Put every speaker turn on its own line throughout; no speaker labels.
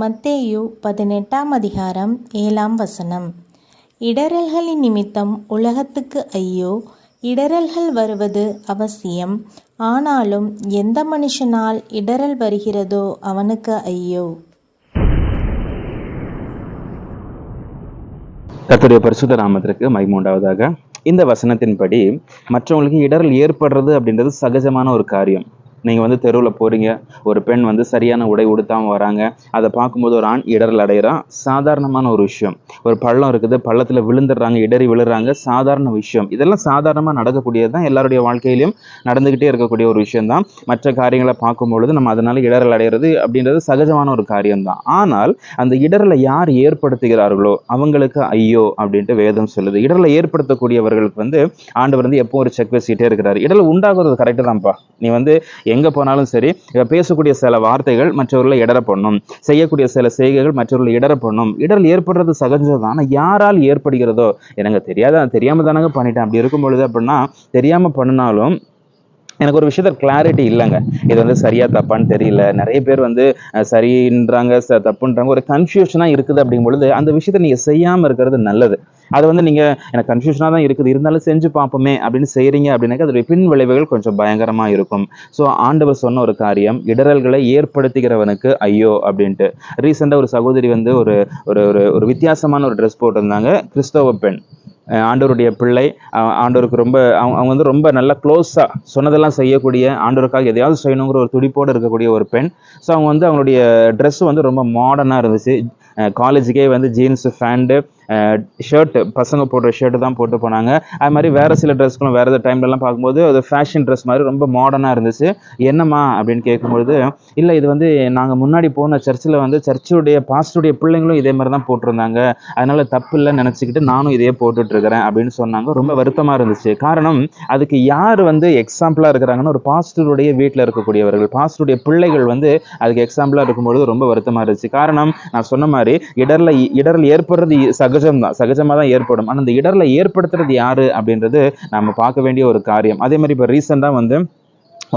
மத்தேயு பதினெட்டாம் அதிகாரம் ஏழாம் வசனம். இடரல்களின் நிமித்தம் உலகத்துக்கு ஐயோ இடரல்கள் வருவது அவசியம். ஆனாலும் எந்த மனுஷனால் இடரல் வருகிறதோ அவனுக்கு ஐயோ.
கத்துடைய பரிசுத்த நாமத்திற்கு மகிமுண்டாவதாக இந்த வசனத்தின்படி மற்றவங்களுக்கு இடரல் ஏற்படுறது அப்படின்றது சகஜமான ஒரு காரியம். நீங்கள் வந்து தெருவில் போகிறீங்க ஒரு பெண் வந்து சரியான உடை உடுத்தாமல் வராங்க. அதை பார்க்கும்போது ஒரு ஆண் இடரல் அடைகிறான். சாதாரணமான ஒரு விஷயம். ஒரு பள்ளம் இருக்குது. பள்ளத்தில் விழுந்துடுறாங்க இடறி விழுறாங்க. சாதாரண விஷயம். இதெல்லாம் சாதாரணமாக நடக்கக்கூடியது தான் எல்லாருடைய வாழ்க்கையிலையும் நடந்துக்கிட்டே இருக்கக்கூடிய ஒரு விஷயம் தான் மற்ற காரியங்களை பார்க்கும்பொழுது நம்ம அதனால இடரல் அடைகிறது அப்படின்றது சகஜமான ஒரு காரியம்தான். ஆனால் அந்த இடரலை யார் ஏற்படுத்துகிறார்களோ அவங்களுக்கு ஐயோ அப்படின்ட்டு வேதம் சொல்லுது. இடரலை ஏற்படுத்தக்கூடியவர்களுக்கு வந்து ஆண்டவர் வந்து எப்போ ஒரு செக் வச்சுக்கிட்டே இருக்கிறார். இடரல் உண்டாகிறது கரெக்டு தான்ப்பா. நீ வந்து எங்கே போனாலும் சரி பேசக்கூடிய சில வார்த்தைகள் மற்றவர்களை இடர பண்ணும் செய்யக்கூடிய சில செய்கைகள் மற்றவர்களை இடர பண்ணும் இடரல் ஏற்படுறது சகஜம் ஆனால் யாரால் ஏற்படுகிறதோ? எனக்கு தெரியாத? தெரியாம தானங்க பண்ணிட்டேன். அப்படி இருக்கும் பொழுது அப்படின்னா தெரியாம பண்ணினாலும் எனக்கு ஒரு விஷயத்துல கிளாரிட்டி இல்லைங்க. இது வந்து சரியா தப்பான்னு தெரியல. நிறைய பேர் வந்து சரின்றாங்க ச தப்புன்றாங்க. ஒரு கன்ஃபியூஷனாக இருக்குது அப்படிங்கும் பொழுது அந்த விஷயத்தை நீங்கள் செய்யாமல் இருக்கிறது நல்லது. அது வந்து நீங்கள் எனக்கு கன்ஃபியூஷனாக தான் இருக்குது. இருந்தாலும் செஞ்சு பார்ப்போமே அப்படின்னு செய்கிறீங்க அப்படின்னாக்க அதோடைய பின் விளைவுகள் கொஞ்சம் பயங்கரமாக இருக்கும். ஸோ ஆண்டவர் சொன்ன ஒரு காரியம் இடரல்களை ஏற்படுத்துகிறவனுக்கு ஐயோ அப்படின்ட்டு. ரீசெண்டாக ஒரு சகோதரி வந்து ஒரு ஒரு ஒரு ஒரு வித்தியாசமான ஒரு ட்ரெஸ் போட்டிருந்தாங்க. கிறிஸ்தவ பெண். ஆண்டவருடைய பிள்ளை ஆண்டவருக்கு ரொம்ப அவங்க அவங்க வந்து ரொம்ப நல்லா க்ளோஸாக சொன்னதெல்லாம் செய்யக்கூடிய ஆண்டவருக்காக எதையாவது செய்யணுங்கிற ஒரு துடிப்போடு இருக்கக்கூடிய ஒரு பெண். ஸோ அவங்க வந்து அவங்களுடைய ட்ரெஸ் வந்து ரொம்ப மாடர்னாக இருந்துச்சு. காலேஜுக்கே வந்து ஜீன்ஸு ஃபேண்டு ஷர்ட்டு பசங்க போடுற ஷர்ட்டு தான் போட்டு போனாங்க. அது மாதிரி வேறு சில ட்ரெஸ்களும் வேறு டைம்லலாம் பார்க்கும்போது அது ஃபேஷன் ட்ரெஸ் மாதிரி ரொம்ப மாடர்னாக இருந்துச்சு. என்னம்மா அப்படின்னு கேட்கும்பொழுது இல்லை இது வந்து நாங்கள் முன்னாடி போன சர்ச்சில் வந்து சர்ச்சுடைய பாஸ்டருடைய பிள்ளைங்களும் இதே மாதிரி தான் போட்டிருந்தாங்க. அதனால் தப்பு இல்லைன்னு நினச்சிக்கிட்டு நானும் இதையே போட்டுட்ருக்கிறேன் அப்படின்னு சொன்னாங்க. ரொம்ப வருத்தமாக இருந்துச்சு. காரணம் அதுக்கு யார் வந்து எக்ஸாம்பிளாக இருக்கிறாங்கன்னா ஒரு பாஸ்டருடைய வீட்டில் இருக்கக்கூடியவர்கள். பாஸ்டருடைய பிள்ளைகள் வந்து அதுக்கு எக்ஸாம்பிளாக இருக்கும்பொழுது ரொம்ப வருத்தமாக இருந்துச்சு. காரணம் நான் சொன்ன மாதிரி இடரில் இடரில் ஏற்படுறது சகஜம் தான். சகஜமாக தான் ஏற்படும். ஆனால் அந்த இடரில் ஏற்படுத்துறது யாரு அப்படின்றது நம்ம பார்க்க வேண்டிய ஒரு காரியம். அதே மாதிரி இப்போ ரீசெண்டாக வந்து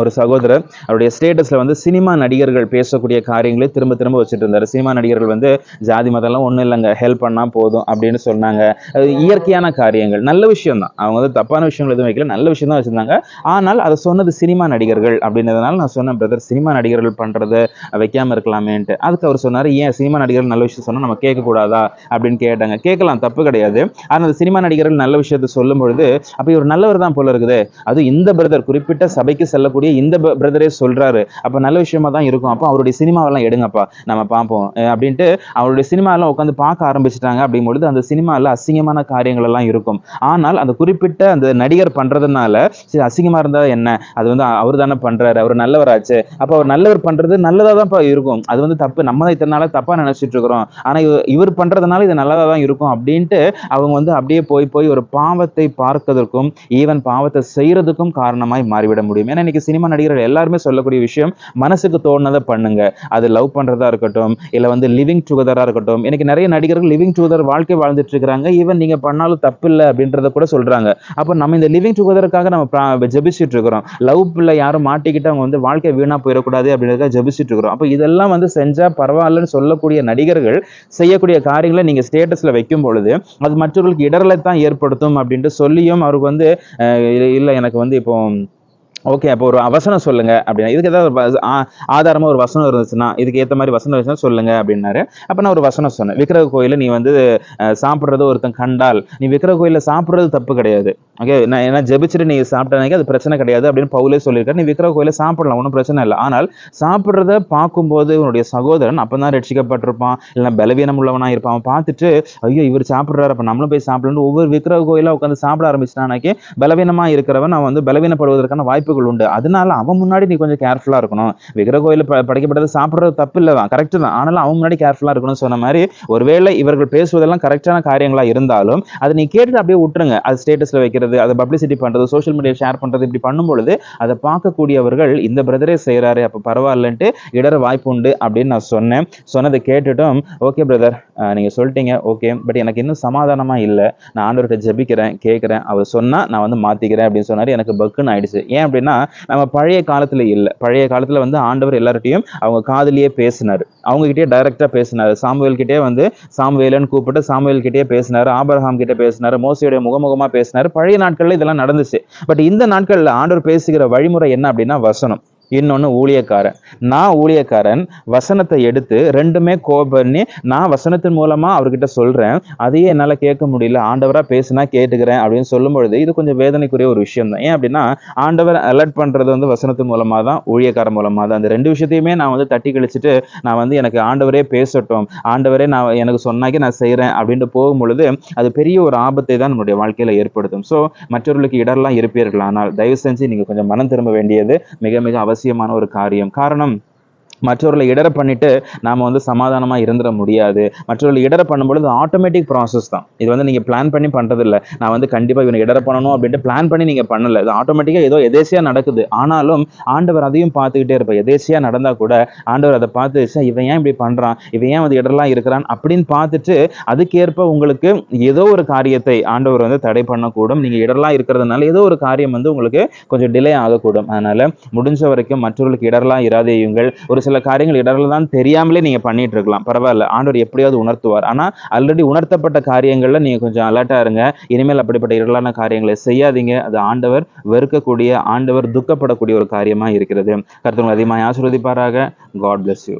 ஒரு சகோதரர் அவருடைய ஸ்டேட்டஸில் வந்து சினிமா நடிகர்கள் பேசக்கூடிய காரியங்களை திரும்ப திரும்ப வச்சுட்டு இருந்தார் சினிமா நடிகர்கள் வந்து ஜாதி மதம்லாம் ஒன்றும் இல்லைங்க ஹெல்ப் பண்ணால் போதும் அப்படின்னு சொன்னாங்க. அது இயற்கையான காரியங்கள். நல்ல விஷயம் தான் அவங்க வந்து தப்பான விஷயங்கள் எதுவும் வைக்கல. நல்ல விஷயம் தான் வச்சுருந்தாங்க. ஆனால் அதை சொன்னது சினிமா நடிகர்கள் அப்படின்றதுனால நான் சொன்னேன் பிரதர் சினிமா நடிகர்கள் பண்ணுறது வைக்காமல் இருக்கலாமேன்ட்டு. அதுக்கு அவர் சொன்னார் ஏன் சினிமா நடிகர்கள் நல்ல விஷயம் சொன்னால் நம்ம கேட்கக்கூடாதா? அப்படின்னு கேட்டாங்க. கேட்கலாம் தப்பு கிடையாது. ஆனால் அந்த சினிமா நடிகர்கள் நல்ல விஷயத்தை சொல்லும் பொழுது அப்போ இவர் நல்லவர் தான் போல இருக்குது. அது இந்த பிரதர் குறிப்பிட்ட சபைக்கு செல்லக்கூடிய இந்த பிரதரே சொல்றாரு. அப்போ நல்ல விஷயமா தான் இருக்கும். அப்போ அவருடைய சினிமாவெல்லாம் எடுங்கப்பா. நம்ம பார்ப்போம். அப்படின்ட்டு அவருடைய சினிமாவெல்லாம் உட்காந்து பார்க்க ஆரம்பிச்சிட்டாங்க அப்படிங்கும்பொழுது அந்த சினிமாவில் அசிங்கமான காரியங்கள் எல்லாம் இருக்கும். ஆனால் அந்த குறிப்பிட்ட அந்த நடிகர் பண்றதுனால சரி அசிங்கமா இருந்தா என்ன? அது வந்து அவர் தானே பண்றாரு. அவர் நல்லவராச்சு. அப்போ அவர் நல்லவர் பண்றது நல்லதா தான் இருக்கும். அது வந்து தப்பு. நம்ம தான் இத்தனை நாளாக தப்பா நினைச்சிட்டு இருக்கிறோம். ஆனா இவ- இவர் பண்றதுனால இது நல்லதா தான் இருக்கும் அப்படின்ட்டு அவங்க வந்து அப்படியே போய் போய் ஒரு பாவத்தை பார்க்கறதுக்கும் ஈவன் பாவத்தை செய்யறதுக்கும் காரணமாய் மாறிவிட முடியும். ஏன்னா இன்னைக்கு சினிமா நடிகர்கள் எல்லாருமே சொல்லக்கூடிய விஷயம் மனசுக்கு தோணுனதை பண்ணுங்க. அது லவ் பண்ணுறதா இருக்கட்டும் இல்லை வந்து லிவிங் டுகெதராக இருக்கட்டும். எனக்கு நிறைய நடிகர்கள் லிவிங் டுகெதர் வாழ்க்கை வாழ்ந்துட்டு இருக்காங்க ஈவன் நீங்கள் பண்ணாலும் தப்பு இல்லை அப்படின்றத கூட சொல்கிறாங்க அப்போ நம்ம இந்த லிவிங் டுகெதருக்காக நம்ம பிரா- ஜெபிச்சுட்டு இருக்கிறோம். லவ் பிள்ளை யாரும் மாட்டிக்கிட்டு அவங்க வந்து வாழ்க்கை வீணாக போயிடக்கூடாது அப்படின்றத ஜெபிச்சுட்டு இருக்கிறோம். அப்போ இதெல்லாம் வந்து செஞ்சால் பரவாயில்லன்னு சொல்லக்கூடிய நடிகர்கள் செய்யக்கூடிய காரியங்களை நீங்கள் ஸ்டேட்டஸில் வைக்கும் பொழுது அது மற்றவர்களுக்கு இடரலை தான் ஏற்படுத்தும் அப்படின்ட்டு சொல்லியும் அவருக்கு வந்து இல்லை எனக்கு வந்து இப்போ ஓகே அப்போ ஒரு வசனம் சொல்லுங்க அப்படின்னா இதுக்கு ஏதாவது ஒரு ஆ- ஒரு வசனம் இருந்துச்சுன்னா இதுக்கு ஏற்ற மாதிரி வசனம் இருந்துச்சுன்னா சொல்லுங்க அப்படின்னாரு. அப்போ நான் ஒரு வசனம் சொன்னேன். விக்கிரக கோயிலில் நீ வந்து அஹ், சாப்பிட்றது ஒருத்தன் கண்டால் நீ விக்கிரக கோயிலில் சாப்பிட்றது தப்பு கிடையாது. ஓகே நான் ஏன்னா ஜெபிச்சுட்டு நீ சாப்பிட்டனாக்கி அது பிரச்சனை கிடையாது அப்படின்னு பவுலே சொல்லியிருக்காரு. நீ விக்கிரக கோயிலில் சாப்பிடலாம் ஒன்றும் பிரச்சனை இல்லை. ஆனால் சாப்பிட்றத பார்க்கும்போது உன்னுடைய சகோதரன் அப்போ தான் ரட்சிக்கப்பட்டிருப்பான் இல்லை பலவீனம் உள்ளவனா இருப்பான். அவன் பார்த்துட்டு ஐயோ இவர் சாப்பிட்றாரு அப்போ நம்மளும் போய் சாப்பிடணும் ஒவ்வொரு விக்கிரக கோயிலாக உட்காந்து சாப்பிட ஆரம்பிச்சிட்டானாக்கே பலவீனமாக இருக்கிறவன் அவன் வந்து பலவீனப்படுவதற்கான வாய்ப்பு வாய்ப்புகள் உண்டு. அதனால அவன் முன்னாடி நீ கொஞ்சம் கேர்ஃபுல்லா இருக்கணும். விக்கிர கோயில் படைக்கப்பட்டது சாப்பிட்றது தப்பு இல்லை. தான் கரெக்டு தான். ஆனாலும் அவன் முன்னாடி கேர்ஃபுல்லா இருக்கணும்னு சொன்ன மாதிரி ஒருவேளை இவர்கள் பேசுவதெல்லாம் கரெக்டான காரியங்களா இருந்தாலும் அதை நீ கேட்டுட்டு அப்படியே விட்டுருங்க. அது ஸ்டேட்டஸ்ல வைக்கிறது அதை பப்ளிசிட்டி பண்றது சோஷியல் மீடியா ஷேர் பண்றது இப்படி பண்ணும்பொழுது அதை பார்க்கக்கூடியவர்கள் இந்த பிரதரே செய்கிறாரு அப்ப பரவாயில்லன்ட்டு இடர வாய்ப்பு உண்டு அப்படின்னு நான் சொன்னேன். சொன்னதை கேட்டுட்டும் ஓகே பிரதர் நீங்க சொல்லிட்டீங்க ஓகே பட் எனக்கு இன்னும் சமாதானமா இல்லை. நான் ஆண்டவர்கிட்ட ஜெபிக்கிறேன் கேட்குறேன். அவர் சொன்னா நான் வந்து மாத்திக்கிறேன் அப்படின்னு சொன்னாரு. எனக்கு பக்குன்னு ஆயிடுச்சு. ஏன் அப்படின்னா அப்படின்னா நம்ம பழைய காலத்துல இல்லை. பழைய காலத்துல வந்து ஆண்டவர் எல்லார்ட்டையும் அவங்க காதுலயே பேசினார். அவங்க டைரெக்டாக டைரக்டா பேசினார். சாமுவேல்கிட்டே வந்து சாமுவேலன்னு கூப்பிட்டு சாமுவேல்கிட்டே பேசினார். ஆபரஹாம் கிட்டே பேசினார். மோசியோடைய முகமுகமா பேசினார். பழைய நாட்களில் இதெல்லாம் நடந்துச்சு. பட் இந்த நாட்களில் ஆண்டவர் பேசுகிற வழிமுறை என்ன அப்படின்னா வசனம். இன்னொன்று ஊழியக்காரன். நான் ஊழியக்காரன் வசனத்தை எடுத்து ரெண்டுமே கோ பண்ணி நான் வசனத்தின் மூலமா அவர்கிட்ட சொல்றேன். அதையே என்னால் கேட்க முடியல. ஆண்டவரா பேசுனா கேட்டுக்கிறேன் அப்படின்னு சொல்லும் பொழுது இது கொஞ்சம் வேதனைக்குரிய ஒரு விஷயம் தான். ஏன் அப்படின்னா ஆண்டவர் அலர்ட் பண்றது வந்து வசனத்தின் மூலமா தான் ஊழியக்காரன் மூலமா தான். அந்த ரெண்டு விஷயத்தையுமே நான் வந்து தட்டி கழிச்சிட்டு நான் வந்து எனக்கு ஆண்டவரே பேசட்டும். ஆண்டவரே நான் எனக்கு சொன்னாக்கி நான் செய்கிறேன் அப்படின்ட்டு போகும் பொழுது அது பெரிய ஒரு ஆபத்தை தான் நம்மளுடைய வாழ்க்கையில ஏற்படுத்தும். ஸோ மற்றவர்களுக்கு இடர்லாம் இருப்பீர்கள்? ஆனால் தயவு செஞ்சு நீங்க கொஞ்சம் மனம் திரும்ப வேண்டியது மிக மிக அவசியம். அவசியமான ஒரு காரியம். காரணம் மற்றவர்களை இடர பண்ணிட்டு நாம் வந்து சமாதானமாக இருந்துட முடியாது. மற்றவர்களை இடர பண்ணும்பொழுது ஆட்டோமேட்டிக் ப்ராசஸ் தான். இது வந்து நீங்கள் பிளான் பண்ணி பண்ணுறதில்ல நான் வந்து கண்டிப்பாக இவனை இடர பண்ணணும் அப்படின்ட்டு பிளான் பண்ணி நீங்கள் பண்ணலை. இது ஆட்டோமேட்டிக்காக ஏதோ எதேசியாக நடக்குது. ஆனாலும் ஆண்டவர் அதையும் பார்த்துக்கிட்டே இருப்பார். எதேசியாக நடந்தால் கூட ஆண்டவர் அதை பார்த்து "ச்சே, இவன் ஏன் இப்படி பண்ணுறான் இவன் ஏன் வந்து இடர்லாம் இருக்கிறான்? அப்படின்னு பார்த்துட்டு அதுக்கேற்ப உங்களுக்கு ஏதோ ஒரு காரியத்தை ஆண்டவர் வந்து தடை பண்ணக்கூடும். நீங்கள் இடர்லாம் இருக்கிறதுனால ஏதோ ஒரு காரியம் வந்து உங்களுக்கு கொஞ்சம் டிலே ஆகக்கூடும். அதனால் முடிஞ்ச வரைக்கும் மற்றவர்களுக்கு இடர்லாம் இராதேயுங்கள் ஒரு சில காரியங்கள் இடரில் தான் தெரியாமலே நீங்க பண்ணிட்டு இருக்கலாம் பரவாயில்ல. ஆண்டவர் எப்படியாவது உணர்த்துவார். ஆனால் ஆல்ரெடி உணர்த்தப்பட்ட காரியங்களில் நீங்கள் கொஞ்சம் அலர்ட்டாக இருங்க. இனிமேல் அப்படிப்பட்ட இடர்லான காரியங்களை செய்யாதீங்க. அது ஆண்டவர் வெறுக்கக்கூடிய ஆண்டவர் துக்கப்படக்கூடிய ஒரு காரியமா இருக்கிறது. கருத்துங்க அதிகமாக ஆசீர்வதிப்பாராக. God bless you